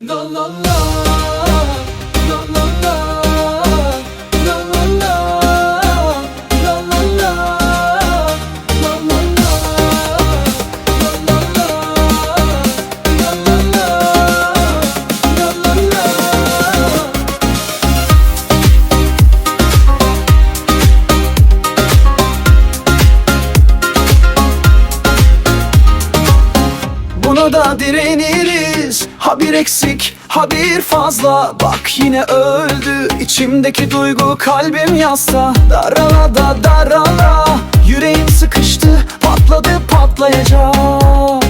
La Buna da direnin Ha bir eksik ha bir fazla. Bak yine öldü içimdeki duygu kalbim yasta Darala da darala Yüreğim sıkıştı patladı patlayacak.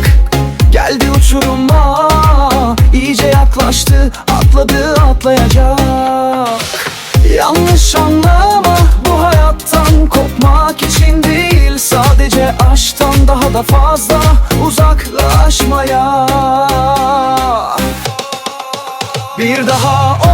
Geldi uçuruma iyice yaklaştı atladı atlayacak. Yanlış anlama bu hayattan kopmak için değil. Sadece aşktan daha da fazla Bir daha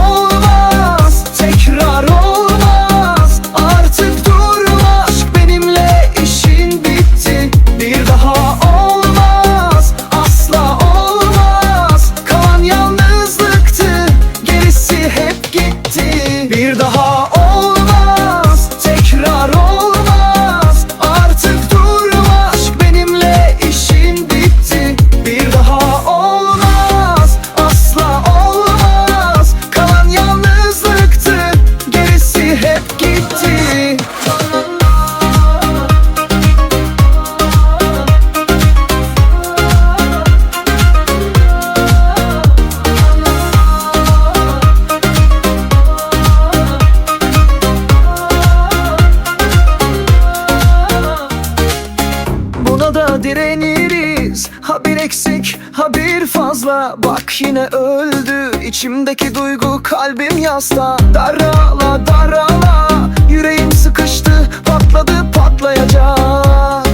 Ha bir eksik ha bir fazla. Bak yine öldü içimdeki duygu kalbim yasta. Darala darala Yüreğim sıkıştı patladı patlayacak.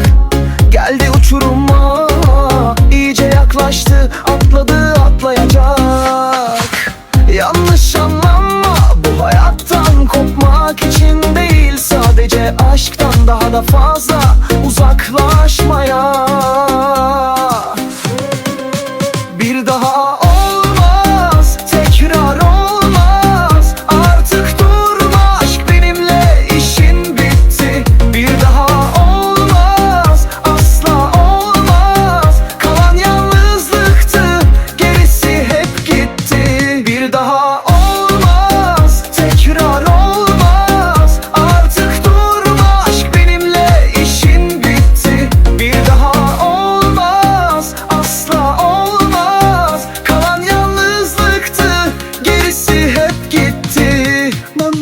Geldi uçuruma iyice yaklaştı atladı atlayacak. Yanlış anlama bu hayattan kopmak için değil Sadece aşktan daha da fazla uzaklaşmaya the heart.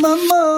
妈妈